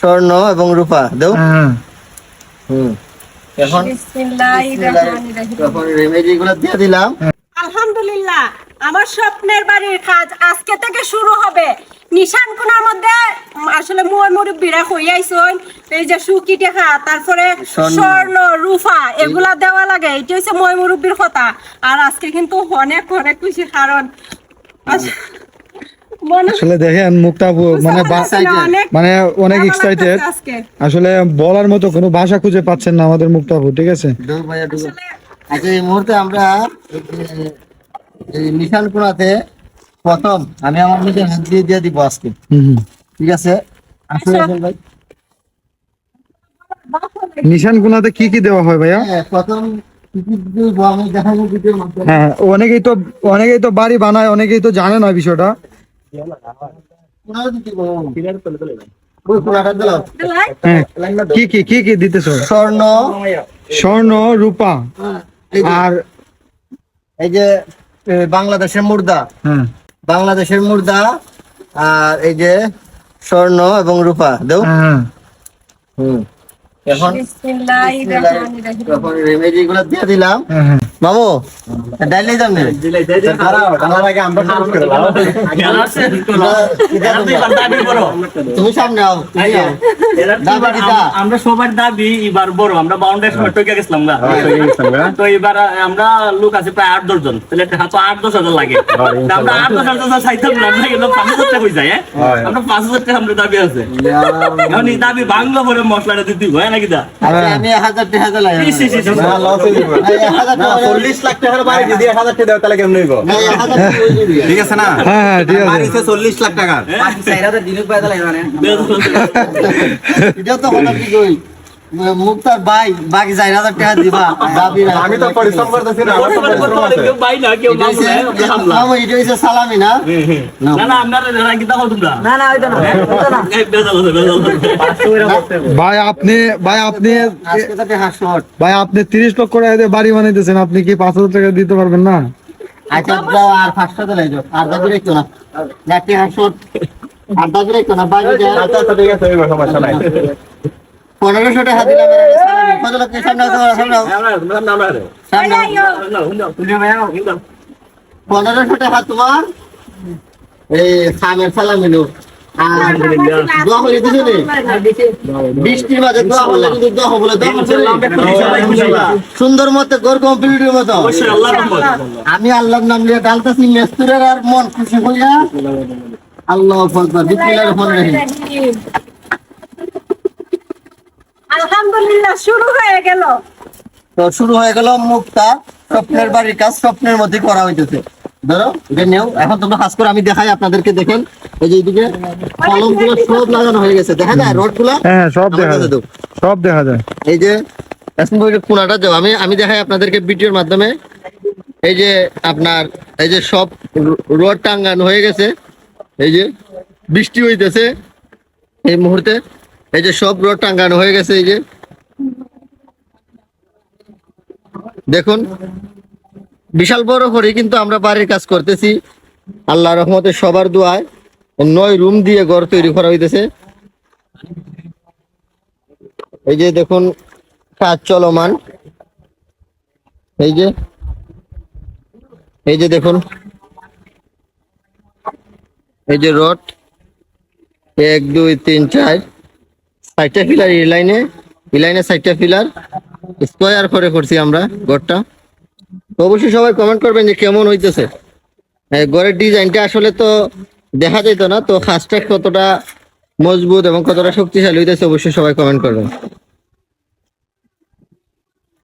স্বর্ণ এবং রূপা দেও। হ্যাঁ। হুম। এখন দিয়ে দিলাম। আলহামদুলিল্লাহ আমার স্বপ্নের বাড়ির কাজ আজকে থেকে শুরু হবে। নিশান কোনার মধ্যে আসলে মই মুরব্বীরা হইয়াইছন এই যে সুকি দেখা তারপরে স্বর্ণ। রূপা এগুলা দেওয়া লাগে এটা হচ্ছে মই মুরব্বীর কথা। আর আজকে কিন্তু অনেক অনেক খুশি কারণ মনে আসলে দেখেন মুখটা মানে মানে অনেক এক্সাইটেড আসলে বলার মতো কোনো ভাষা খুঁজে পাচ্ছেন না আমাদের মুখটা ঠিক আছে? আচ্ছা এই মুহূর্তে আমরা নিশান কোনাতে প্রথম আমি আমার নিজের হাত দিয়ে দিয়ে দিব আজকে। ঠিক আছে? আসলে আচ্ছা। ভাই। নিশান গুনাতে কি কি দেওয়া হয় ভাইয়া? হ্যাঁ, প্রথম মাধ্যমে। হ্যাঁ অনেকেই তো অনেকেই তো বাড়ি বানায় অনেকেই তো জানে না বিষয়টা। কি কি কি কি দিতেছো স্বর্ণ স্বর্ণ রূপা এই যে- আর এই যে বাংলাদেশের মুর্দা। বাংলাদেশের মুর্দা আর এই যে স্বর্ণ এবং রূপা। দেও। হ্যাঁ। হুম। এখন দিয়ে দিলাম। হ্যাঁ হ্যাঁ। মামু ডাইলে যাম নে। তুমি সামনে আও দিতা। আমরা সবার দাবি এবার বড় আমরা বাউন্ডারি সময় টইকা গেছিলাম না তো এবার আমরা লোক আছে প্রায় আট দশ জন। তাহলে হাতে আট দশ হাজার লাগে। তা আমরা আট দশ হাজার চাইতাম না আমরা এগুলো পাঁচ হাজার টাকা হয়ে যায় হ্যাঁ? আমরা পাঁচ হাজার টাকা আমরা দাবি আছে। এখন এই দাবি বাংলা পরে মশলাটা দিতে হয় নাকি দা? আচ্ছা, আমি এক হাজার টাকা হাজার লাগে। টাকা চল্লিশ লাখ টাকার বাড়ি যদি এক হাজার টাকা তাহলে কেমন হইব? টাকা দিবি। ঠিক আছে না? হ্যাঁ হ্যাঁ ঠিক আছে বাড়িতে চল্লিশ লাখ টাকার। এটা তো কথা ঠিক। মুক্তার ভাই বাকি চার হাজার টাকা দিবা। দাবি আমি তো পরিশ্রম করতেছি না আমার তো পরিশ্রম আছে কেউ পাই না কেউ মামলা, হইছে- আমরা হামলা। মামু, এটা হইছে সালামি না? না। না আপনারা রাখি দাও তোমরা? না না ওইটা না। বেজাল আছে ভাই আপনি ভাই আপনি ভাই আপনি তিরিশ লক্ষ টাকা দিয়ে বাড়ি বানাইতেছেন আপনি কি পাঁচ হাজার টাকা দিতে পারবেন না? আচ্ছা দাও আর দিলাই দাবি রেখো না। আর দাবি রেখো না বাকি যা আচ্ছা ঠিক আছে সমস্যা নাই। সুন্দর মতো গোর কম্পিউটারের মতো। আমি আল্লাহর নাম নিয়ে ডালতাছি, মেস্তুরের আর মন খুশি হইয়া। আল্লাহ বিসমিল্লাহির আলহামদুলিল্লাহ শুরু হয়ে গেল। তো শুরু হয়ে গেল মুক্তা স্বপ্নের বাড়ির কাজ স্বপ্নের মধ্যে করা হইতেছে। ধরো এটা নেও। এখন তোমরা হাস করে আমি দেখাই আপনাদেরকে দেখেন। এই যে এইদিকে কলমগুলো সব লাগানো হয়ে গেছে। দেখা যায় রডগুলা হ্যাঁ হ্যাঁ, সব দেখা যায়। সব দেখা যায়। এই যে এখন কোনাটা যাও আমি আমি দেখাই আপনাদেরকে ভিডিওর মাধ্যমে। এই যে আপনার এই যে সব রড টাঙ্গানো হয়ে গেছে। এই যে বৃষ্টি হইতেছে এই মুহূর্তে। এই যে সব রড টাঙ্গানো হয়ে গেছে, এই যে। দেখুন, বিশাল বড় করে কিন্তু আমরা বাড়ির কাজ করতেছি। আল্লাহ রহমতে সবার দোয়ায় নয় রুম দিয়ে ঘর তৈরি করা হইতেছে। এই যে দেখুন, কাজ চলমান। এই যে এই যে দেখুন, এই যে রড। এক, দুই, তিন, চার। চারটা ফিলার, এই লাইনে এই লাইনে সাইডটা ফিলার। স্কোয়ার করে করছি আমরা তো অবশ্যই সবাই কমেন্ট করবেন যে কেমন হইতেছে। গড়ের ডিজাইনটা আসলে তো দেখা যেত না, তো খাসটা কতটা মজবুত এবং কতটা শক্তিশালী হইতেছে অবশ্যই সবাই কমেন্ট করবেন।